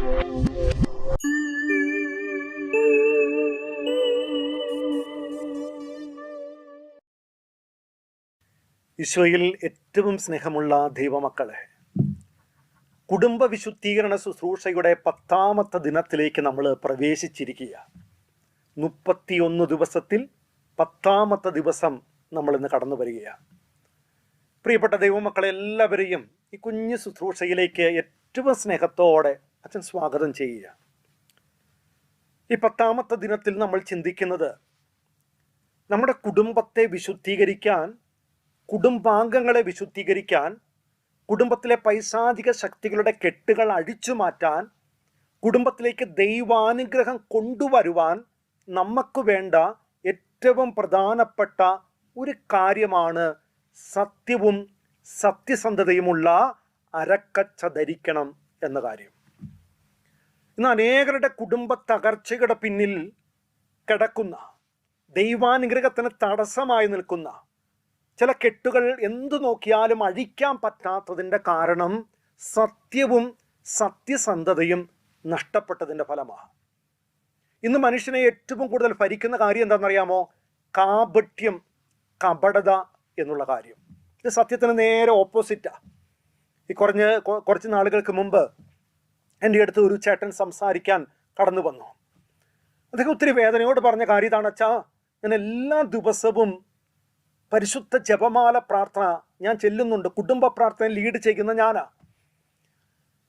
ഈശോയിൽ ഏറ്റവും സ്നേഹമുള്ള ദൈവമക്കളെ കുടുംബ വിശുദ്ധീകരണ ശുശ്രൂഷയുടെ പത്താമത്തെ ദിനത്തിലേക്ക് നമ്മൾ പ്രവേശിച്ചിരിക്കുക മുപ്പത്തിയൊന്ന് ദിവസത്തിൽ പത്താമത്തെ ദിവസം നമ്മൾ ഇന്ന് കടന്നു വരികയാണ്. പ്രിയപ്പെട്ട ദൈവമക്കളെ എല്ലാവരെയും ഈ കുഞ്ഞു ശുശ്രൂഷയിലേക്ക് ഏറ്റവും സ്നേഹത്തോടെ അച്ഛൻ സ്വാഗതം ചെയ്യുക. ഈ പത്താമത്തെ ദിനത്തിൽ നമ്മൾ ചിന്തിക്കുന്നത് നമ്മുടെ കുടുംബത്തെ വിശുദ്ധീകരിക്കാൻ കുടുംബാംഗങ്ങളെ വിശുദ്ധീകരിക്കാൻ കുടുംബത്തിലെ പൈസാധിക ശക്തികളുടെ കെട്ടുകൾ അഴിച്ചു മാറ്റാൻ കുടുംബത്തിലേക്ക് ദൈവാനുഗ്രഹം കൊണ്ടുവരുവാൻ നമുക്ക് വേണ്ട ഏറ്റവും പ്രധാനപ്പെട്ട ഒരു കാര്യമാണ് സത്യവും സത്യസന്ധതയുമുള്ള അരക്കച്ച ധരിക്കണം എന്ന കാര്യം. ഇന്ന് അനേകരുടെ കുടുംബ തകർച്ചയുടെ പിന്നിൽ കിടക്കുന്ന ദൈവാനുഗ്രഹത്തിന് തടസ്സമായി നിൽക്കുന്ന ചില കെട്ടുകൾ എന്തു നോക്കിയാലും അഴിക്കാൻ പറ്റാത്തതിന്റെ കാരണം സത്യവും സത്യസന്ധതയും നഷ്ടപ്പെട്ടതിന്റെ ഫലമാണ്. ഇന്ന് മനുഷ്യനെ ഏറ്റവും കൂടുതൽ ഭരിക്കുന്ന കാര്യം എന്താണെന്നറിയാമോ? കാപട്യം കപടത എന്നുള്ള കാര്യം. ഇത് സത്യത്തിന് നേരെ ഓപ്പോസിറ്റാണ് ഈ കുറഞ്ഞ് കുറച്ച് നാളുകൾക്ക് മുമ്പ് എന്റെ അടുത്ത് ഒരു ചേട്ടൻ സംസാരിക്കാൻ കടന്നു വന്നു. അദ്ദേഹം ഒത്തിരി വേദനയോട് പറഞ്ഞ കാര്യം ഇതാണ് അച്ഛാ. ഞാൻ എല്ലാ ദിവസവും പരിശുദ്ധ ജപമാല പ്രാർത്ഥന ഞാൻ ചെല്ലുന്നുണ്ട്. കുടുംബ പ്രാർത്ഥന ലീഡ് ചെയ്യുന്ന ഞാനാ.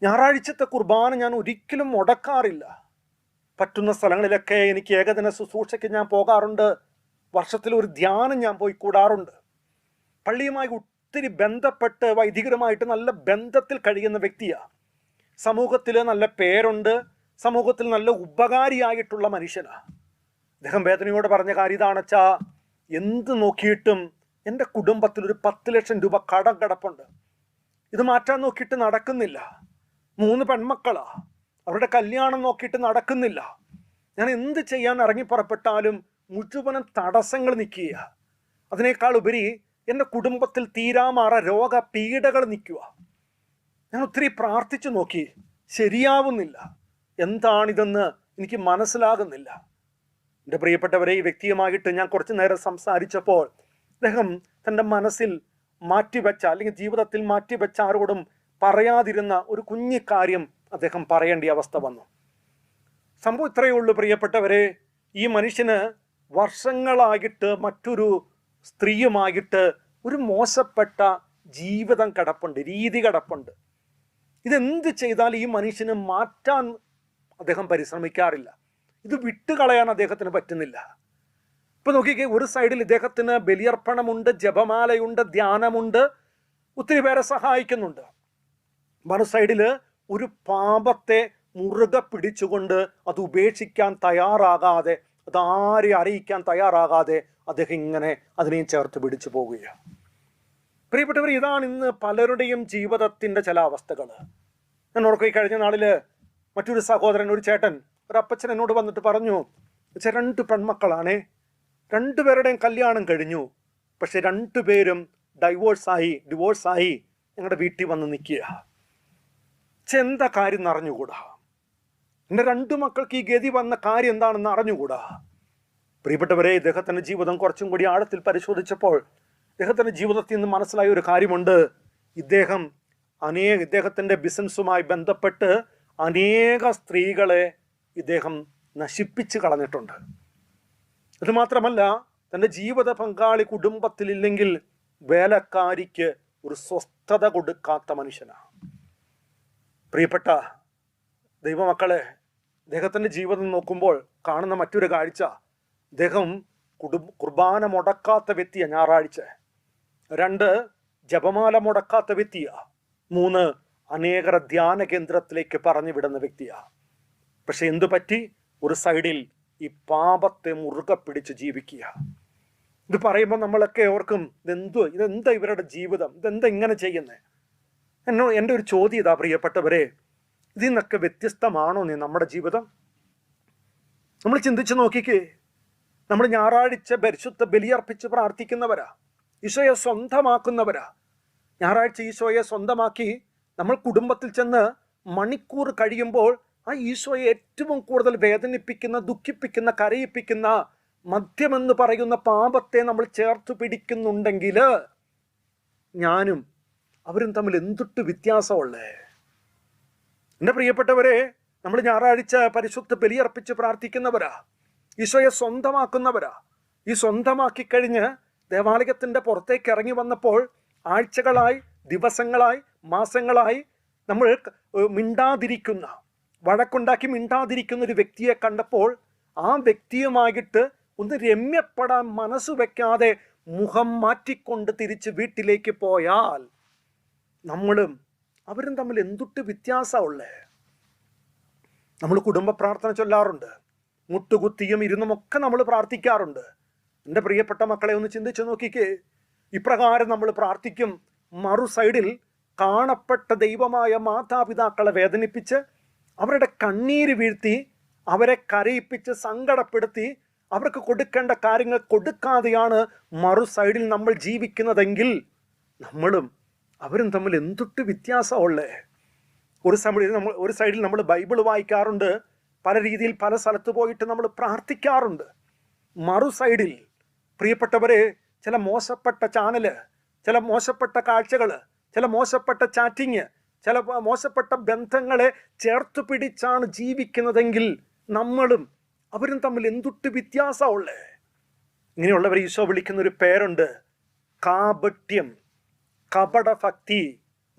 ഞായറാഴ്ചത്തെ കുർബാന ഞാൻ ഒരിക്കലും മുടക്കാറില്ല. പറ്റുന്ന സ്ഥലങ്ങളിലൊക്കെ എനിക്ക് ഏകദിന ശുശ്രൂഷയ്ക്ക് ഞാൻ പോകാറുണ്ട്. വർഷത്തിൽ ഒരു ധ്യാനം ഞാൻ പോയി കൂടാറുണ്ട്. പള്ളിയുമായി ഒത്തിരി ബന്ധപ്പെട്ട് വൈദികരുമായിട്ട് നല്ല ബന്ധത്തിൽ കഴിയുന്ന വ്യക്തിയാണ് സമൂഹത്തിൽ നല്ല പേരുണ്ട് സമൂഹത്തിൽ നല്ല ഉപകാരിയായിട്ടുള്ള മനുഷ്യനാണ് അദ്ദേഹം വേദനയോട് പറഞ്ഞ കാര്യം ഇതാണച്ചാ എന്ത് നോക്കിയിട്ടും എന്റെ കുടുംബത്തിൽ ഒരു പത്ത് ലക്ഷം രൂപ കടം കിടപ്പുണ്ട്. ഇത് മാറ്റാൻ നോക്കിയിട്ട് നടക്കുന്നില്ല. മൂന്ന് പെൺമക്കളാ. അവരുടെ കല്യാണം നോക്കിയിട്ട് നടക്കുന്നില്ല. ഞാൻ എന്ത് ചെയ്യാൻ ഇറങ്ങി പുറപ്പെട്ടാലും മുഴുവനും തടസ്സങ്ങൾ നിൽക്കുക അതിനേക്കാൾ ഉപരി എന്റെ കുടുംബത്തിൽ തീരാമാറ രോഗ പീഡകൾ നിൽക്കുക ഞാൻ ഒത്തിരി പ്രാർത്ഥിച്ചു നോക്കി. ശരിയാവുന്നില്ല. എന്താണിതെന്ന് എനിക്ക് മനസ്സിലാകുന്നില്ല. എന്റെ പ്രിയപ്പെട്ടവരെ ഈ വ്യക്തിയുമായിട്ട് ഞാൻ കുറച്ചു നേരം സംസാരിച്ചപ്പോൾ അദ്ദേഹം തന്റെ മനസ്സിൽ മാറ്റിവെച്ച അല്ലെങ്കിൽ ജീവിതത്തിൽ മാറ്റിവെച്ച ആരോടും പറയാതിരുന്ന ഒരു കുഞ്ഞു കാര്യം അദ്ദേഹം പറയേണ്ട അവസ്ഥ വന്നു. സംഭവം ഇത്രയേ ഉള്ളൂ പ്രിയപ്പെട്ടവരെ. ഈ മനുഷ്യന് വർഷങ്ങളായിട്ട് മറ്റൊരു സ്ത്രീയുമായിട്ട് ഒരു മോശപ്പെട്ട ജീവിതം കിടപ്പുണ്ട് രീതി കിടപ്പുണ്ട്. ഇതെന്ത് ചെയ്താൽ ഈ മനുഷ്യനെ മാറ്റാൻ അദ്ദേഹം പരിശ്രമിക്കാറില്ല. ഇത് വിട്ടുകളയാൻ അദ്ദേഹത്തിന് പറ്റുന്നില്ല. ഇപ്പൊ നോക്കിക്കേ ഒരു സൈഡിൽ ഇദ്ദേഹത്തിന് ബലിയർപ്പണമുണ്ട് ജപമാലയുണ്ട് ധ്യാനമുണ്ട് ഒത്തിരി പേരെ സഹായിക്കുന്നുണ്ട്. മറു സൈഡിൽ ഒരു പാപത്തെ മുറുകെ പിടിച്ചുകൊണ്ട് അത് ഉപേക്ഷിക്കാൻ തയ്യാറാകാതെ അത് ആരെ അറിയിക്കാൻ തയ്യാറാകാതെ അദ്ദേഹം ഇങ്ങനെ അതിനെയും ചേർത്ത് പിടിച്ചു പോവുകയാണ്. പ്രിയപ്പെട്ടവർ ഇതാണ് ഇന്ന് പലരുടെയും ജീവിതത്തിന്റെ ചില അവസ്ഥകൾ. ഞാൻ ഓർക്കുക ഈ കഴിഞ്ഞ നാളിൽ മറ്റൊരു സഹോദരൻ ഒരു ചേട്ടൻ ഒരു അപ്പച്ചൻ എന്നോട് വന്നിട്ട് പറഞ്ഞു "അച്ഛാ, രണ്ട് പെൺമക്കളാണേ. രണ്ടുപേരുടെയും കല്യാണം കഴിഞ്ഞു. പക്ഷെ രണ്ടുപേരും ഡൈവോഴ്സായി ഡിവോഴ്സായി ഞങ്ങളുടെ വീട്ടിൽ വന്ന് നിൽക്കുക. എന്താ കാര്യം അറിഞ്ഞുകൂടാ? എന്റെ രണ്ടു മക്കൾക്ക് ഈ ഗതി വന്ന കാര്യം എന്താണെന്ന് അറിഞ്ഞുകൂടാ? പ്രിയപ്പെട്ടവരെ ഇദ്ദേഹത്തിന്റെ ജീവിതം കുറച്ചും കൂടി ആഴത്തിൽ പരിശോധിച്ചപ്പോൾ ഇദ്ദേഹത്തിന്റെ ജീവിതത്തിൽ നിന്ന് മനസ്സിലായ ഒരു കാര്യമുണ്ട്. ഇദ്ദേഹം അനേക ഇദ്ദേഹത്തിന്റെ ബിസിനസ്സുമായി ബന്ധപ്പെട്ട് അനേക സ്ത്രീകളെ ഇദ്ദേഹം നശിപ്പിച്ച് കളഞ്ഞിട്ടുണ്ട്. അതുമാത്രമല്ല തന്റെ ജീവിത പങ്കാളി കുടുംബത്തിലില്ലെങ്കിൽ വേലക്കാരിക്ക് ഒരു സ്വസ്ഥത കൊടുക്കാത്ത മനുഷ്യനാണ്. പ്രിയപ്പെട്ട ദൈവമക്കളെ അദ്ദേഹത്തിന്റെ ജീവിതം നോക്കുമ്പോൾ കാണുന്ന മറ്റൊരു കാഴ്ച. അദ്ദേഹം കുടുംബ കുർബാന മുടക്കാത്ത വ്യക്തിയാണ് ഞായറാഴ്ച. രണ്ട് ജപമാല മുടക്കാത്ത വ്യക്തിയാ. മൂന്ന് അനേകർ ധ്യാന കേന്ദ്രത്തിലേക്ക് പറഞ്ഞു വിടുന്ന വ്യക്തിയാ. പക്ഷെ എന്തു പറ്റി? ഒരു സൈഡിൽ ഈ പാപത്തെ മുറുകെ പിടിച്ച് ജീവിക്കുക. ഇത് പറയുമ്പോൾ നമ്മളൊക്കെ ഓർക്കും ഇതെന്തോ ഇതെന്താ ഇവരുടെ ജീവിതം? ഇതെന്താ ഇങ്ങനെ ചെയ്യുന്നത് എന്നോ എന്റെ ഒരു ചോദ്യം ഇതാ പ്രിയപ്പെട്ടവരെ. ഇതിൽ നിന്നൊക്കെ വ്യത്യസ്തമാണോ നീ നമ്മുടെ ജീവിതം? നമ്മൾ ചിന്തിച്ച് നോക്കിക്കേ. നമ്മൾ ഞായറാഴ്ച പരിശുദ്ധ ബലിയർപ്പിച്ച് പ്രാർത്ഥിക്കുന്നവരാ. ഈശോയെ സ്വന്തമാക്കുന്നവരാ. ഞായറാഴ്ച ഈശോയെ സ്വന്തമാക്കി നമ്മൾ കുടുംബത്തിൽ ചെന്ന് മണിക്കൂർ കഴിയുമ്പോൾ ആ ഈശോയെ ഏറ്റവും കൂടുതൽ വേദനിപ്പിക്കുന്ന ദുഃഖിപ്പിക്കുന്ന കരയിപ്പിക്കുന്ന മദ്യമെന്ന് പറയുന്ന പാപത്തെ നമ്മൾ ചേർത്ത് പിടിക്കുന്നുണ്ടെങ്കിൽ ഞാനും അവരും തമ്മിൽ എന്തൊട്ട് വ്യത്യാസമുള്ളേ? എന്റെ പ്രിയപ്പെട്ടവരെ നമ്മൾ ഞായറാഴ്ച പരിശുദ്ധ ബലിയർപ്പിച്ച് പ്രാർത്ഥിക്കുന്നവരാ. ഈശോയെ സ്വന്തമാക്കുന്നവരാ. ഈ സ്വന്തമാക്കി കഴിഞ്ഞ് ദേവാലയത്തിന്റെ പുറത്തേക്ക് ഇറങ്ങി വന്നപ്പോൾ ആഴ്ചകളായി ദിവസങ്ങളായി മാസങ്ങളായി നമ്മൾ മിണ്ടാതിരിക്കുന്ന വഴക്കുണ്ടാക്കി മിണ്ടാതിരിക്കുന്ന ഒരു വ്യക്തിയെ കണ്ടപ്പോൾ ആ വ്യക്തിയുമായിട്ട് ഒന്ന് രമ്യപ്പെടാൻ മനസ്സ് വെക്കാതെ മുഖം മാറ്റിക്കൊണ്ട് തിരിച്ച് വീട്ടിലേക്ക് പോയാൽ നമ്മളും അവരും തമ്മിൽ എന്തുട്ട് വ്യത്യാസമുള്ളേ നമ്മൾ കുടുംബ പ്രാർത്ഥന ചൊല്ലാറുണ്ട്. മുട്ടുകുത്തിയും ഇരുന്നുമൊക്കെ നമ്മൾ പ്രാർത്ഥിക്കാറുണ്ട്. എന്റെ പ്രിയപ്പെട്ട മക്കളെ ഒന്ന് ചിന്തിച്ചു നോക്കിക്കേ. ഇപ്രകാരം നമ്മൾ പ്രാർത്ഥിക്കും. മറു സൈഡിൽ കാണപ്പെട്ട ദൈവമായ മാതാപിതാക്കളെ വേദനിപ്പിച്ച് അവരുടെ കണ്ണീര് വീഴ്ത്തി അവരെ കരയിപ്പിച്ച് സങ്കടപ്പെടുത്തി അവർക്ക് കൊടുക്കേണ്ട കാര്യങ്ങൾ കൊടുക്കാതെയാണ് മറു സൈഡിൽ നമ്മൾ ജീവിക്കുന്നതെങ്കിൽ നമ്മളും അവരും തമ്മിൽ എന്തൊട്ട് വ്യത്യാസമുള്ളേ ഒരു സമയത്ത് നമ്മൾ ഒരു സൈഡിൽ നമ്മൾ ബൈബിൾ വായിക്കാറുണ്ട്. പല രീതിയിൽ പല സ്ഥലത്ത് പോയിട്ട് നമ്മൾ പ്രാർത്ഥിക്കാറുണ്ട്. മറു സൈഡിൽ പ്രിയപ്പെട്ടവരെ ചില മോശപ്പെട്ട ചാനൽ ചില മോശപ്പെട്ട കാഴ്ചകൾ ചില മോശപ്പെട്ട ചാറ്റിങ് ചില മോശപ്പെട്ട ബന്ധങ്ങളെ ചേർത്ത് പിടിച്ചാണ് ജീവിക്കുന്നതെങ്കിൽ നമ്മളും അവരും തമ്മിൽ എന്തുട്ട് വ്യത്യാസമുള്ളേ ഇങ്ങനെയുള്ളവർ ഈശോ വിളിക്കുന്ന ഒരു പേരുണ്ട് കാപട്യം കപടഭക്തി.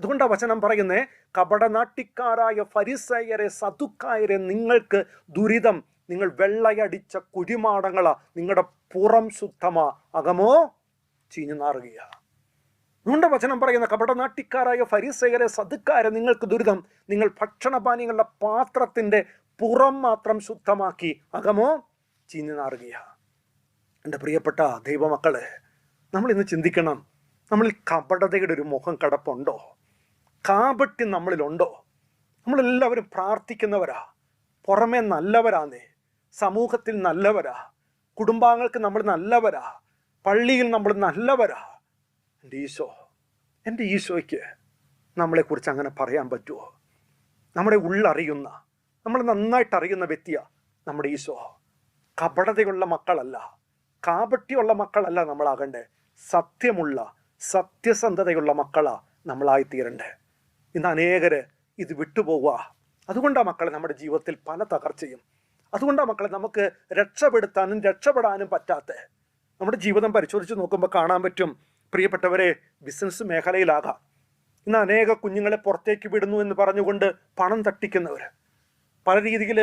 അതുകൊണ്ട് വചനം പറയുന്നേ കപടനാട്ടിക്കാരായ ഫരിസയരെ സതുക്കായരെ നിങ്ങൾക്ക് ദുരിതം നിങ്ങൾ വെള്ളയടിച്ച കുരിമാടങ്ങളാ നിങ്ങളുടെ പുറം ശുദ്ധമാ. അകമോ? ചീഞ്ഞു നാറുകയാ. നുണ്ട വചനം പറയുന്ന കപടനാട്ടിക്കാരായ ഫരീസയരെ സതുക്കാരെ നിങ്ങൾക്ക് ദുരിതം. നിങ്ങൾ ഭക്ഷണപാനീയങ്ങളുടെ പാത്രത്തിന്റെ പുറം മാത്രം ശുദ്ധമാക്കി. അകമോ? ചീഞ്ഞു നാറുകയാ. എന്റെ പ്രിയപ്പെട്ട ദൈവമക്കളെ നമ്മൾ ഇന്ന് ചിന്തിക്കണം നമ്മളിൽ കപടതയുടെ ഒരു മുഖം കടപ്പുണ്ടോ? കാപട്യം നമ്മളിലുണ്ടോ? നമ്മളെല്ലാവരും പ്രാർത്ഥിക്കുന്നവരാ. പുറമേ നല്ലവരാന്നേ. സമൂഹത്തിൽ നല്ലവരാ. കുടുംബാംഗങ്ങൾക്ക് നമ്മൾ നല്ലവരാ. പള്ളിയിൽ നമ്മൾ നല്ലവരാ. എന്റെ ഈശോ എന്റെ ഈശോയ്ക്ക് നമ്മളെക്കുറിച്ച് അങ്ങനെ പറയാൻ പറ്റുമോ നമ്മുടെ ഉള്ളറിയുന്ന നമ്മൾ നന്നായിട്ട് അറിയുന്ന വ്യക്തിയാ നമ്മുടെ ഈശോ. കപടതയുള്ള മക്കളല്ല. കാപട്യമുള്ള മക്കളല്ല നമ്മളാകണ്ടേ. സത്യമുള്ള സത്യസന്ധതയുള്ള മക്കളാ നമ്മളായിത്തീരണ്ടേ. ഇന്ന് അനേകര് ഇത് വിട്ടുപോവുക അതുകൊണ്ടാണ് മക്കളെ നമ്മുടെ ജീവിതത്തിൽ പല തകർച്ചയും അതുകൊണ്ടാണ് മക്കളെ നമുക്ക് രക്ഷപ്പെടുത്താനും രക്ഷപ്പെടാനും പറ്റാത്ത നമ്മുടെ ജീവിതം പരിശോധിച്ച് നോക്കുമ്പോൾ കാണാൻ പറ്റും. പ്രിയപ്പെട്ടവരെ ബിസിനസ് മേഖലയിലാകാം. ഇന്ന് അനേക കുഞ്ഞുങ്ങളെ പുറത്തേക്ക് വിടുന്നു എന്ന് പറഞ്ഞുകൊണ്ട് പണം തട്ടിക്കുന്നവർ പല രീതിയിൽ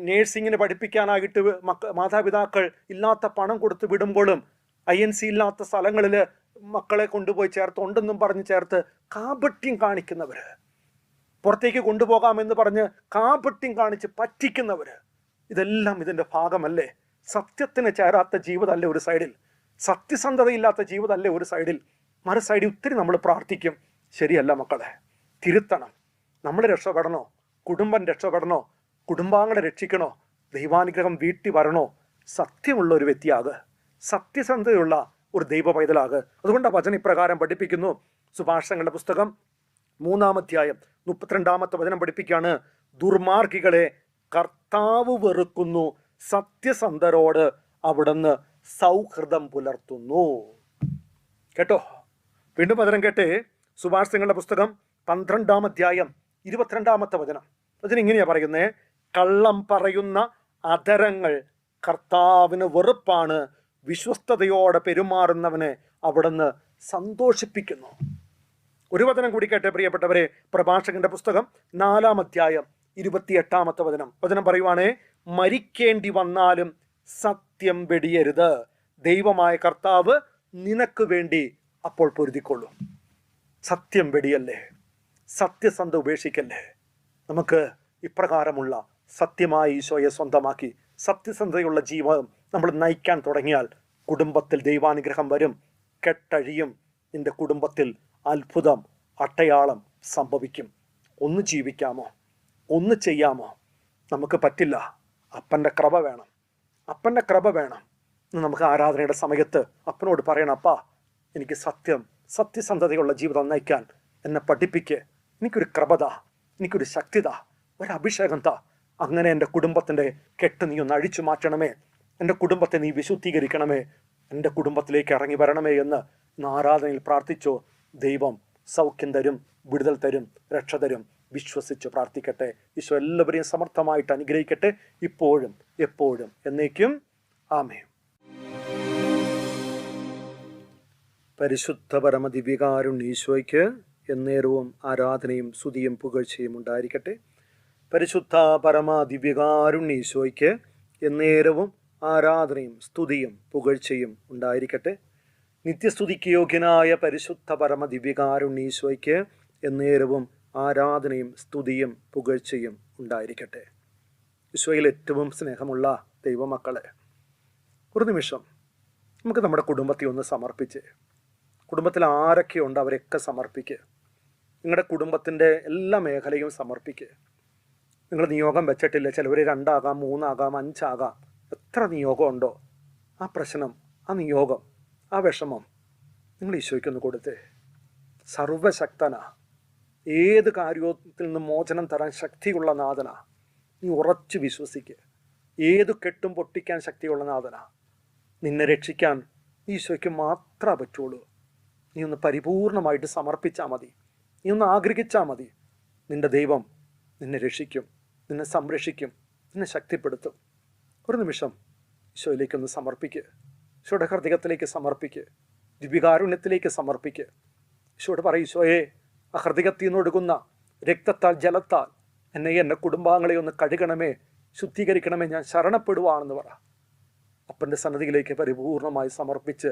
നേഴ്സിങ്ങിന് പഠിപ്പിക്കാനായിട്ട് മക്ക മാതാപിതാക്കൾ ഇല്ലാത്ത പണം കൊടുത്ത് വിടുമ്പോഴും ഐ എൻ സി ഇല്ലാത്ത സ്ഥലങ്ങളിൽ മക്കളെ കൊണ്ടുപോയി ചേർത്ത് ഉണ്ടെന്നും പറഞ്ഞ് ചേർത്ത് കാപട്യം കാണിക്കുന്നവർ പുറത്തേക്ക് കൊണ്ടുപോകാമെന്ന് പറഞ്ഞ് കാപട്യം കാണിച്ച് പറ്റിക്കുന്നവർ ഇതെല്ലാം ഇതിന്റെ ഭാഗമല്ലേ? സത്യത്തിന് ചേരാത്ത ജീവിതമല്ലേ ഒരു സൈഡിൽ? സത്യസന്ധതയില്ലാത്ത ജീവിതമല്ലേ ഒരു സൈഡിൽ? മറു സൈഡിൽ ഒത്തിരി നമ്മൾ പ്രാർത്ഥിക്കും. ശരിയല്ല മക്കളെ തിരുത്തണം. നമ്മൾ രക്ഷപ്പെടണോ? കുടുംബം രക്ഷപ്പെടണോ? കുടുംബാംഗങ്ങളെ രക്ഷിക്കണോ? ദൈവാനുഗ്രഹം വീട്ടി വരണോ? സത്യമുള്ള ഒരു വ്യക്തിയാക്. സത്യസന്ധതയുള്ള ഒരു ദൈവ പൈതലാക് അതുകൊണ്ട് ആ വചന ഇപ്രകാരം പഠിപ്പിക്കുന്നു. സുഭാഷങ്ങളുടെ പുസ്തകം മൂന്നാമധ്യായം മുപ്പത്തിരണ്ടാമത്തെ വചനം പഠിപ്പിക്കുകയാണ്. ദുർമാർഗികളെ കർത്താവ് വെറുക്കുന്നു സത്യസന്ധരോട് അവിടുന്ന് സൗഹൃദം പുലർത്തുന്നു. കേട്ടോ? വീണ്ടും വചനം കേട്ടേ സുഭാഷിതങ്ങളുടെ പുസ്തകം പന്ത്രണ്ടാം അധ്യായം ഇരുപത്തിരണ്ടാമത്തെ വചനം. വചനം ഇങ്ങനെയാ പറയുന്നേ കള്ളം പറയുന്ന അധരങ്ങൾ കർത്താവിന് വെറുപ്പാണ് വിശ്വസ്തയോടെ പെരുമാറുന്നവനെ അവിടുന്ന് സന്തോഷിപ്പിക്കുന്നു. ഒരു വചനം കൂടി കേട്ടെ പ്രിയപ്പെട്ടവരെ പ്രഭാഷകന്റെ പുസ്തകം നാലാം അധ്യായം ഇരുപത്തിയെട്ടാമത്തെ വചനം. വചനം പറയുവാണേ മരിക്കേണ്ടി വന്നാലും സത്യം വെടിയരുത്. ദൈവമായ കർത്താവ് നിനക്ക് വേണ്ടി അപ്പോൾ പൊരുതിക്കൊള്ളും. സത്യം വെടിയല്ലേ? സത്യസന്ധ ഉപേക്ഷിക്കല്ലേ? നമുക്ക് ഇപ്രകാരമുള്ള സത്യമായ ഈശോയെ സ്വന്തമാക്കി സത്യസന്ധതയുള്ള ജീവിതം നമ്മൾ നയിക്കാൻ തുടങ്ങിയാൽ കുടുംബത്തിൽ ദൈവാനുഗ്രഹം വരും. കെട്ടഴിയും. നിന്റെ കുടുംബത്തിൽ അത്ഭുതം അട്ടയാളം സംഭവിക്കും. ഒന്ന് ജീവിക്കാമോ? ഒന്ന് ചെയ്യാമോ? നമുക്ക് പറ്റില്ല. അപ്പന്റെ കൃപ വേണം. അപ്പന്റെ കൃപ വേണം. നമുക്ക് ആരാധനയുടെ സമയത്ത് അപ്പനോട് പറയണം അപ്പാ എനിക്ക് സത്യം സത്യസന്ധതയുള്ള ജീവിതം നയിക്കാൻ എന്നെ പഠിപ്പിക്ക്. എനിക്കൊരു കൃപത എനിക്കൊരു ശക്തിത ഒരഭിഷേകം താ അങ്ങനെ എന്റെ കുടുംബത്തിന്റെ കെട്ട് നീ ഒന്ന് അഴിച്ചു മാറ്റണമേ. എന്റെ കുടുംബത്തെ നീ വിശുദ്ധീകരിക്കണമേ. എന്റെ കുടുംബത്തിലേക്ക് ഇറങ്ങി വരണമേ എന്ന് ആരാധനയിൽ പ്രാർത്ഥിച്ചോ. ദൈവം സൗഖ്യം തരും വിടുതൽ തരും രക്ഷ തരും. വിശ്വസിച്ച് പ്രാർത്ഥിക്കട്ടെ. ഈശോ എല്ലാവരെയും സമർത്ഥമായിട്ട് അനുഗ്രഹിക്കട്ടെ. ഇപ്പോഴും എപ്പോഴും എന്നേക്കും ആമേ പരിശുദ്ധ പരമദിവ്യകാരുണ്യ എന്നേരവും ആരാധനയും സ്തുതിയും പുകഴ്ചയും ഉണ്ടായിരിക്കട്ടെ. പരിശുദ്ധ പരമ ഈശോയ്ക്ക് എന്നേരവും ആരാധനയും സ്തുതിയും പുകഴ്ചയും ഉണ്ടായിരിക്കട്ടെ. നിത്യസ്തുതിക്ക് യോഗ്യനായ പരിശുദ്ധ പരമ ഈശോയ്ക്ക് എന്നേരവും ആരാധനയും സ്തുതിയും പുകഴ്ചയും ഉണ്ടായിരിക്കട്ടെ. ഈശോയിൽ ഏറ്റവും സ്നേഹമുള്ള ദൈവമക്കളെ ഒരു നിമിഷം നമുക്ക് നമ്മുടെ കുടുംബത്തെ ഒന്ന് സമർപ്പിച്ച് കുടുംബത്തിൽ ആരൊക്കെയുണ്ട് അവരെയൊക്കെ സമർപ്പിക്കുക നിങ്ങളുടെ കുടുംബത്തിന്റെ എല്ലാ മേഖലയും സമർപ്പിക്കുക നിങ്ങൾ നിയോഗം വെച്ചിട്ടില്ല ചിലവർ രണ്ടാകാം മൂന്നാകാം അഞ്ചാകാം എത്ര നിയോഗമുണ്ടോ ആ പ്രശ്നം ആ നിയോഗം ആ വിഷമം നിങ്ങൾ ഈശോയ്ക്കൊന്ന് കൊടുത്തേ. സർവശക്തന. ഏത് കാര്യത്തിൽ നിന്നും മോചനം തരാൻ ശക്തിയുള്ള നാഥന? നീ ഉറച്ചു വിശ്വസിക്കുക ഏത് കെട്ടും പൊട്ടിക്കാൻ ശക്തിയുള്ള നാഥന? നിന്നെ രക്ഷിക്കാൻ ഈശോയ്ക്ക് മാത്രമേ പറ്റുള്ളൂ. നീ ഒന്ന് പരിപൂർണമായിട്ട് സമർപ്പിച്ചാൽ മതി. നീ ഒന്ന് ആഗ്രഹിച്ചാൽ മതി. നിന്റെ ദൈവം നിന്നെ രക്ഷിക്കും നിന്നെ സംരക്ഷിക്കും നിന്നെ ശക്തിപ്പെടുത്തും. ഒരു നിമിഷം ഈശോയിലേക്കൊന്ന് സമർപ്പിക്കുക ഈശോയുടെ ഹൃദയത്തിലേക്ക് സമർപ്പിക്കുക ദിവ്യകാരുണ്യത്തിലേക്ക് സമർപ്പിക്കുക ഈശോയോട് പറയും ഈശോയെ ഹൃദയത്തിൽ നിന്നൊഴുകുന്ന രക്തത്താൽ ജലത്താൽ എന്നെ എന്റെ കുടുംബാംഗങ്ങളെ ഒന്ന് കഴുകണമേ ശുദ്ധീകരിക്കണമേ ഞാൻ ശരണപ്പെടുവാണെന്ന് പറ. അപ്പന്റെ സന്നദ്ധിയിലേക്ക് പരിപൂർണമായി സമർപ്പിച്ച്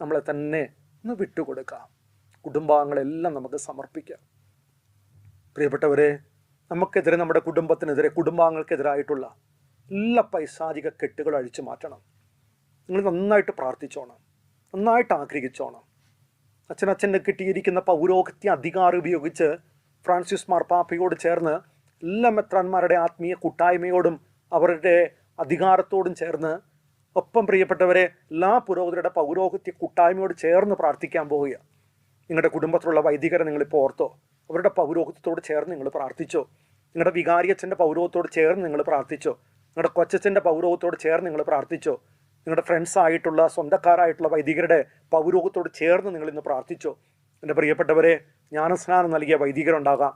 നമ്മളെ തന്നെ ഒന്ന് വിട്ടുകൊടുക്കാം. കുടുംബാംഗങ്ങളെല്ലാം നമുക്ക് സമർപ്പിക്കാം. പ്രിയപ്പെട്ടവരെ നമുക്കെതിരെ നമ്മുടെ കുടുംബത്തിനെതിരെ കുടുംബാംഗങ്ങൾക്കെതിരായിട്ടുള്ള എല്ലാ പൈശാചിക കെട്ടുകൾ അഴിച്ചു മാറ്റണം. നിങ്ങൾ നന്നായിട്ട് പ്രാർത്ഥിച്ചോണം. നന്നായിട്ട് ആഗ്രഹിച്ചോണം. അച്ഛനച്ഛന്റെ കിട്ടിയിരിക്കുന്ന പൗരോഹിത്യ അധികാരം ഉപയോഗിച്ച് ഫ്രാൻസിസ് മാർപ്പാപ്പയോട് ചേർന്ന് എല്ലാ മെത്രാന്മാരുടെ ആത്മീയ കൂട്ടായ്മയോടും അവരുടെ അധികാരത്തോടും ചേർന്ന് ഒപ്പം പ്രിയപ്പെട്ടവരെ എല്ലാ പുരോഹിതരുടെ പൗരോഹിത്യ കൂട്ടായ്മയോട് ചേർന്ന് പ്രാർത്ഥിക്കാൻ പോവുക നിങ്ങളുടെ കുടുംബത്തിലുള്ള വൈദികരെ നിങ്ങളിപ്പോൾ ഓർത്തോ അവരുടെ പൗരോഹിത്യത്തോട് ചേർന്ന് നിങ്ങൾ പ്രാർത്ഥിച്ചോ? നിങ്ങളുടെ വികാരിയച്ഛന്റെ പൗരോഹത്തോട് ചേർന്ന് നിങ്ങൾ പ്രാർത്ഥിച്ചോ? നിങ്ങളുടെ കൊച്ചച്ഛന്റെ പൗരോഹത്തോട് ചേർന്ന് നിങ്ങൾ പ്രാർത്ഥിച്ചോ? നിങ്ങളുടെ ഫ്രണ്ട്സ് ആയിട്ടുള്ള സ്വന്തക്കാരായിട്ടുള്ള വൈദികരുടെ പൗരോഗത്തോട് ചേർന്ന് നിങ്ങൾ ഇന്ന് പ്രാർത്ഥിച്ചു? എന്റെ പ്രിയപ്പെട്ടവരെ ജ്ഞാനസ്നാനം നൽകിയ വൈദികരുണ്ടാകാം.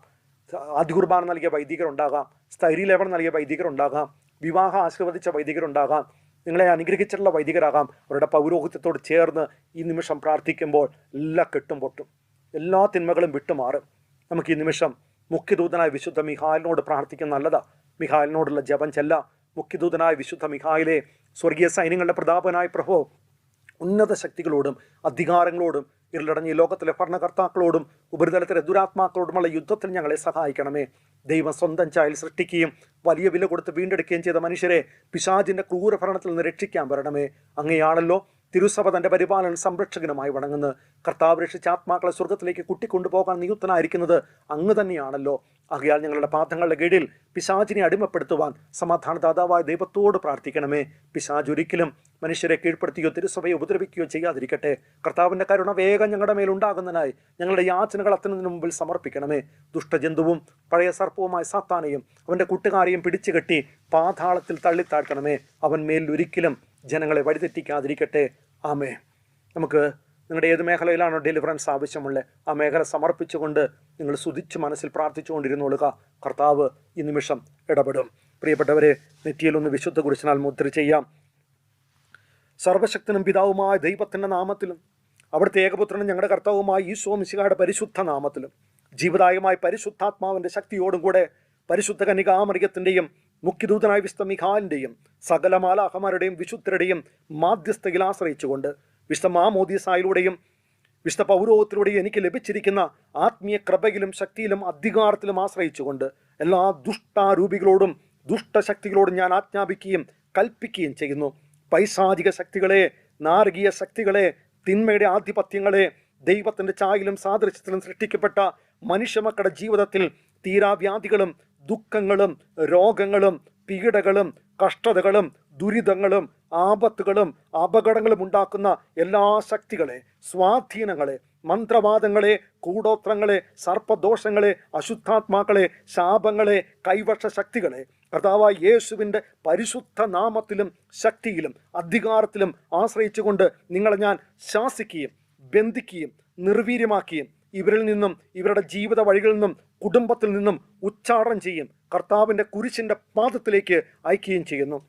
ആദ്യ കുർബാന നൽകിയ വൈദികരുണ്ടാകാം. സ്ഥൈര്യലേപനം നൽകിയ വൈദികരുണ്ടാകാം. വിവാഹം ആശീർവദിച്ച വൈദികരുണ്ടാകാം. നിങ്ങളെ അനുഗ്രഹിച്ചിട്ടുള്ള വൈദികരാകാം. അവരുടെ പൗരോഹിത്യത്തോട് ചേർന്ന് ഈ നിമിഷം പ്രാർത്ഥിക്കുമ്പോൾ എല്ലാ കെട്ടും പൊട്ടും. എല്ലാ തിന്മകളും വിട്ടുമാറും. നമുക്ക് ഈ നിമിഷം മുഖ്യദൂതനായ വിശുദ്ധ മിഹാലിനോട് പ്രാർത്ഥിക്കുന്ന നല്ലതാ. മിഹാലിനോടുള്ള ജപം ചെല്ലാം. മുഖ്യദൂതനായ വിശുദ്ധ മിഹായിലെ സ്വർഗീയ സൈന്യങ്ങളുടെ പ്രതാപനായ പ്രഭോ ഉന്നത ശക്തികളോടും അധികാരങ്ങളോടും ഇരുളടഞ്ഞ ലോകത്തിലെ ഭരണകർത്താക്കളോടും ഉപരിതലത്തിലെ ദുരാത്മാക്കളോടുമുള്ള യുദ്ധത്തിൽ ഞങ്ങളെ സഹായിക്കണമേ. ദൈവം സ്വന്തം ചായൽ സൃഷ്ടിക്കുകയും വലിയ വില കൊടുത്ത് വീണ്ടെടുക്കുകയും ചെയ്ത മനുഷ്യരെ പിശാചിന്റെ ക്രൂരഭരണത്തിൽ നിന്ന് രക്ഷിക്കാൻ വരണമേ. അങ്ങനെയാണല്ലോ തിരുസഭ തന്റെ പരിപാലന സംരക്ഷകനുമായി വണങ്ങുന്നത് കർത്താവ് രക്ഷിച്ച ആത്മാക്കളെ സ്വർഗത്തിലേക്ക് കുട്ടിക്കൊണ്ടുപോകാൻ നിയുക്തനായിരിക്കുന്നത് അങ്ങ് തന്നെയാണല്ലോ. ആകയാൽ ഞങ്ങളുടെ പാദങ്ങളുടെ കീഴിൽ പിശാചിനെ അടിമപ്പെടുത്തുവാൻ സമാധാനദാതാവായ ദൈവത്തോട് പ്രാർത്ഥിക്കണമേ. പിശാജ് ഒരിക്കലും മനുഷ്യരെ കീഴ്പ്പെടുത്തിയോ തിരുസഭയെ ഉപദ്രവിക്കുകയോ ചെയ്യാതിരിക്കട്ടെ. കർത്താവിന്റെ കരുണ വേഗം ഞങ്ങളുടെ മേലുണ്ടാകുന്നതിനായി ഞങ്ങളുടെ യാചനകൾ അത്തുന്നതിന് മുമ്പിൽ സമർപ്പിക്കണമേ. ദുഷ്ടജന്തുവും പഴയ സർപ്പവുമായ സാത്താനെയും അവന്റെ കൂട്ടുകാരെയും പിടിച്ചുകെട്ടി പാതാളത്തിൽ തള്ളിത്താഴ്ത്തണമേ. അവൻ മേലിൽ ഒരിക്കലും ജനങ്ങളെ വഴിതെറ്റിക്കാതിരിക്കട്ടെ. ആമേ നമുക്ക് നിങ്ങളുടെ ഏത് മേഖലയിലാണോ ഡെലിവറൻസ് ആവശ്യമുള്ളത് ആ മേഖല സമർപ്പിച്ചുകൊണ്ട് നിങ്ങൾ സുതിച്ച് മനസ്സിൽ പ്രാർത്ഥിച്ചുകൊണ്ടിരുന്നോളുക. കർത്താവ് ഈ നിമിഷം ഇടപെടും. പ്രിയപ്പെട്ടവരെ നെറ്റിയിലൊന്ന് വിശുദ്ധ കുറിച്ചാൽ മുദ്ര ചെയ്യാം. സർവശക്തനും പിതാവുമായ ദൈവത്തിന്റെ നാമത്തിലും അവിടുത്തെ ഏകപുത്രനും ഞങ്ങളുടെ കർത്താവുമായ ഈശോ മിശിഹായുടെ പരിശുദ്ധ നാമത്തിലും ജീവദായകമായ പരിശുദ്ധാത്മാവിന്റെ ശക്തിയോടും കൂടെ പരിശുദ്ധ കനികാമറിയത്തിന്റെയും മുഖ്യദൂതനായ വിശുദ്ധ മിഖാലിന്റെയും സകല മാലാഹമാരുടെയും വിശുദ്ധരുടെയും മാധ്യസ്ഥയിൽ ആശ്രയിച്ചുകൊണ്ട് വിശുദ്ധ മാമോദീസായിലൂടെയും വിശുദ്ധ പൗരോഹത്തിലൂടെയും എനിക്ക് ലഭിച്ചിരിക്കുന്ന ആത്മീയ കൃപയിലും ശക്തിയിലും അധികാരത്തിലും ആശ്രയിച്ചുകൊണ്ട് എല്ലാ ദുഷ്ടാരൂപികളോടും ദുഷ്ടശക്തികളോടും ഞാൻ ആജ്ഞാപിക്കുകയും കൽപ്പിക്കുകയും ചെയ്യുന്നു. പൈശാചിക ശക്തികളെ നാരകീയ ശക്തികളെ തിന്മയുടെ ആധിപത്യങ്ങളെ ദൈവത്തിന്റെ ചായയിലും സാദൃശ്യത്തിലും സൃഷ്ടിക്കപ്പെട്ട മനുഷ്യമക്കളുടെ ജീവിതത്തിൽ തീരാവ്യാധികളും ദുഃഖങ്ങളും രോഗങ്ങളും പീഡകളും കഷ്ടതകളും ദുരിതങ്ങളും ആപത്തുകളും അപകടങ്ങളും ഉണ്ടാക്കുന്ന എല്ലാ ശക്തികളെ സ്വാധീനങ്ങളെ മന്ത്രവാദങ്ങളെ കൂടോത്രങ്ങളെ സർപ്പദോഷങ്ങളെ അശുദ്ധാത്മാക്കളെ ശാപങ്ങളെ കൈവശ ശക്തികളെ കർത്താവായ യേശുവിന്റെ പരിശുദ്ധ നാമത്തിലും ശക്തിയിലും അധികാരത്തിലും ആശ്രയിച്ചുകൊണ്ട് നിങ്ങളെ ഞാൻ ശാസിക്കുകയും ബന്ധിക്കുകയും നിർവീര്യമാക്കുകയും ഇവരിൽ നിന്നും ഇവരുടെ ജീവിത വഴികളിൽ നിന്നും കുടുംബത്തിൽ നിന്നും ഉച്ചാടനം ചെയ്യും. കർത്താവിന്റെ കുരിശിന്റെ പാദത്തിലേക്ക് അയക്കുകയും ചെയ്യുന്നു.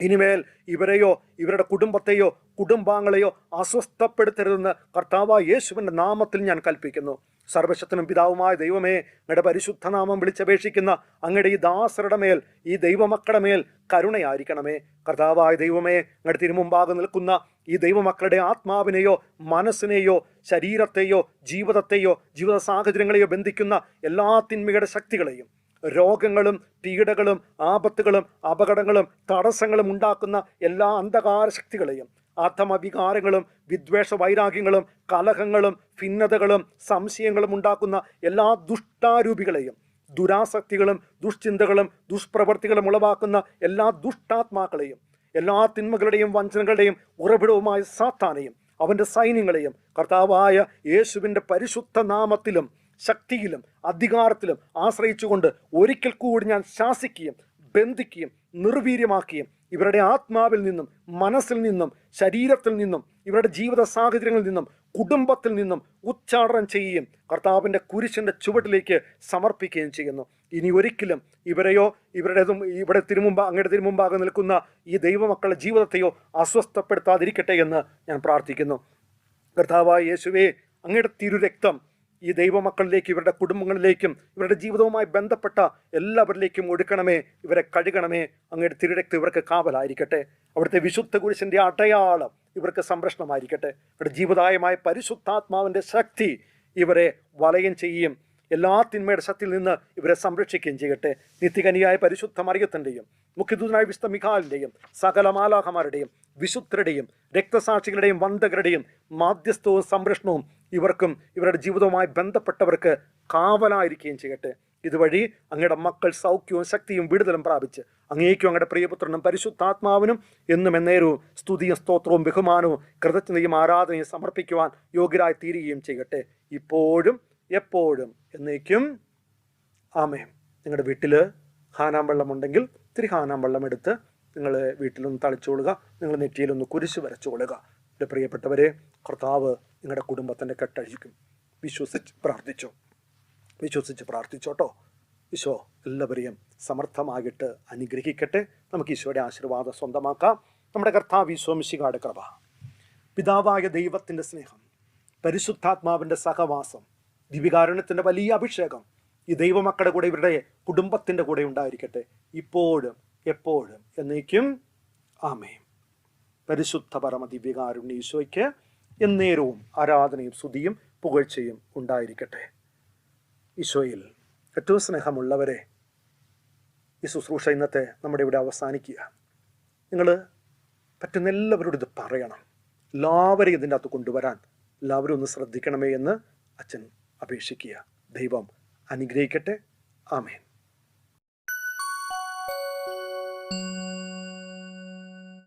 ഇനിമേൽ ഇവരെയോ ഇവരുടെ കുടുംബത്തെയോ കുടുംബാംഗങ്ങളെയോ അസ്വസ്ഥപ്പെടുത്തരുതെന്ന് കർത്താവ് യേശുവിന്റെ നാമത്തിൽ ഞാൻ കൽപ്പിക്കുന്നു. സർവശത്തിനും പിതാവുമായ ദൈവമേ അങ്ങയുടെ പരിശുദ്ധനാമം വിളിച്ചപേക്ഷിക്കുന്ന അങ്ങയുടെ ഈ ദാസരുടെ മേൽ ഈ ദൈവമക്കളുടെ മേൽ കരുണയായിരിക്കണമേ. കർത്താവായ ദൈവമേ അങ്ങയുടെ തിരുമുമ്പാകെ നിൽക്കുന്ന ഈ ദൈവമക്കളുടെ ആത്മാവിനെയോ മനസ്സിനെയോ ശരീരത്തെയോ ജീവിതത്തെയോ ജീവിത സാഹചര്യങ്ങളെയോ ബന്ധിക്കുന്ന എല്ലാ തിന്മയുടെ ശക്തികളെയും രോഗങ്ങളും പീഡകളും ആപത്തുകളും അപകടങ്ങളും തടസ്സങ്ങളും ഉണ്ടാക്കുന്ന എല്ലാ അന്ധകാര ശക്തികളെയും അധമവികാരങ്ങളും വിദ്വേഷ വൈരാഗ്യങ്ങളും കലഹങ്ങളും ഭിന്നതകളും സംശയങ്ങളും ഉണ്ടാക്കുന്ന എല്ലാ ദുഷ്ടാരൂപികളെയും ദുരാസക്തികളും ദുഷ്ചിന്തകളും ദുഷ്പ്രവർത്തികളും ഉളവാക്കുന്ന എല്ലാ ദുഷ്ടാത്മാക്കളെയും എല്ലാ തിന്മകളുടെയും വഞ്ചനകളുടെയും ഉറവിടവുമായ സാത്താനെയും അവന്റെ സൈന്യങ്ങളെയും കർത്താവായ യേശുവിന്റെ പരിശുദ്ധ നാമത്തിലും ശക്തിയിലും അധികാരത്തിലും ആശ്രയിച്ചുകൊണ്ട് ഒരിക്കൽ കൂടി ഞാൻ ശാസിക്കുകയും ബന്ധിക്കുകയും നിർവീര്യമാക്കുകയും ഇവരുടെ ആത്മാവിൽ നിന്നും മനസ്സിൽ നിന്നും ശരീരത്തിൽ നിന്നും ഇവരുടെ ജീവിത സാഹചര്യങ്ങളിൽ നിന്നും കുടുംബത്തിൽ നിന്നും ഉച്ചാടനം ചെയ്യുകയും കർത്താവിന്റെ കുരിശിന്റെ ചുവട്ടിലേക്ക് സമർപ്പിക്കുകയും ചെയ്യുന്നു. ഇനി ഒരിക്കലും ഇവരെയോ ഇവരുടേതും ഇവിടെ തിരുമുമ്പ അങ്ങയുടെ തിരുമുമ്പാകെ നിൽക്കുന്ന ഈ ദൈവമക്കളുടെ ജീവിതത്തെയോ അസ്വസ്ഥപ്പെടുത്താതിരിക്കട്ടെ എന്ന് ഞാൻ പ്രാർത്ഥിക്കുന്നു. കർത്താവായ യേശുവേ അങ്ങയുടെ തിരുരക്തം ഈ ദൈവമക്കളിലേക്ക് ഇവരുടെ കുടുംബങ്ങളിലേക്കും ഇവരുടെ ജീവിതവുമായി ബന്ധപ്പെട്ട എല്ലാവരിലേക്കും ഒടുക്കണമേ ഇവരെ കഴുകണമേ അങ്ങയുടെ തിരുരക്തം ഇവർക്ക് കാവലായിരിക്കട്ടെ. അവിടുത്തെ വിശുദ്ധ കുരിശിന്റെ അടയാളം ഇവർക്ക് സംരക്ഷണമായിരിക്കട്ടെ. ഇവരുടെ ജീവദായമായ പരിശുദ്ധാത്മാവിന്റെ ശക്തി ഇവരെ വലയം ചെയ്യുകയും എല്ലാ തിന്മയുടെ ശക്തിയിൽ നിന്ന് ഇവരെ സംരക്ഷിക്കുകയും ചെയ്യട്ടെ. നിത്യകനിയായ പരിശുദ്ധ മറിയത്തിന്റെയും മുഖ്യദൂതനായ വിശുദ്ധ മിഖാലിന്റെയും സകല മാലാഹമാരുടെയും വിശുദ്ധരുടെയും രക്തസാക്ഷികളുടെയും വന്ധകരുടെയും മാധ്യസ്ഥവും സംരക്ഷണവും ഇവർക്കും ഇവരുടെ ജീവിതവുമായി ബന്ധപ്പെട്ടവർക്ക് കാവലായിരിക്കുകയും ചെയ്യട്ടെ. ഇതുവഴി അങ്ങയുടെ മക്കൾ സൗഖ്യവും ശക്തിയും വിടുതലും പ്രാപിച്ച് അങ്ങേക്കും അങ്ങയുടെ പ്രിയപുത്രനും പരിശുദ്ധാത്മാവിനും എന്നും എന്നേരവും സ്തുതിയും സ്തോത്രവും ബഹുമാനവും കൃതജ്ഞതയും ആരാധനയും സമർപ്പിക്കുവാൻ യോഗ്യരായി തീരുകയും ചെയ്യട്ടെ. ഇപ്പോഴും എപ്പോഴും എന്നേക്കും. ആമേ നിങ്ങളുടെ വീട്ടിൽ ഹാനാം വെള്ളമുണ്ടെങ്കിൽ ഇത്തിരി ഹാനാം വെള്ളം എടുത്ത് നിങ്ങൾ വീട്ടിലൊന്ന് തളിച്ചുകൊള്ളുക നിങ്ങൾ നെറ്റിയിലൊന്ന് കുരിശ് വരച്ചുകൊള്ളുക എന്റെ പ്രിയപ്പെട്ടവരെ കർത്താവ് നിങ്ങളുടെ കുടുംബത്തിന്റെ കെട്ടഴിക്കും. വിശ്വസിച്ച് പ്രാർത്ഥിച്ചു. വിശ്വസിച്ച് പ്രാർത്ഥിച്ചോട്ടോ. ഈശോ എല്ലാവരെയും സമർത്ഥമായിട്ട് അനുഗ്രഹിക്കട്ടെ. നമുക്ക് ഈശോയുടെ ആശീർവാദം സ്വന്തമാക്കാം. നമ്മുടെ കർത്താവ് ഈശോമിശികാട് കൃപ. പിതാവായ ദൈവത്തിന്റെ സ്നേഹം പരിശുദ്ധാത്മാവിന്റെ സഹവാസം ദിവികാരണത്തിന്റെ വലിയ അഭിഷേകം ഈ ദൈവമക്കളുടെ കൂടെ ഇവരുടെ കുടുംബത്തിന്റെ കൂടെ ഉണ്ടായിരിക്കട്ടെ. ഇപ്പോഴും എപ്പോഴും എന്നേക്കും. ആമേ പരിശുദ്ധ പരമ ദിവ്യകാരുണ്യ ഈശോയ്ക്ക് എന്നേരവും ആരാധനയും സ്തുതിയും പുകഴ്ചയും ഉണ്ടായിരിക്കട്ടെ. ഈശോയിൽ ഏറ്റവും സ്നേഹമുള്ളവരെ ഈ ശുശ്രൂഷ ഇന്നത്തെ നമ്മുടെ ഇവിടെ അവസാനിക്കുക. നിങ്ങൾ പറ്റുന്ന എല്ലാവരോടും ഇത് പറയണം. എല്ലാവരെയും ഇതിന്റെ അകത്ത് കൊണ്ടുവരാൻ എല്ലാവരും ഒന്ന് ശ്രദ്ധിക്കണമേ എന്ന് അച്ഛൻ അപേക്ഷിക്കുക. ദൈവം അനുഗ്രഹിക്കട്ടെ. ആമേൻ.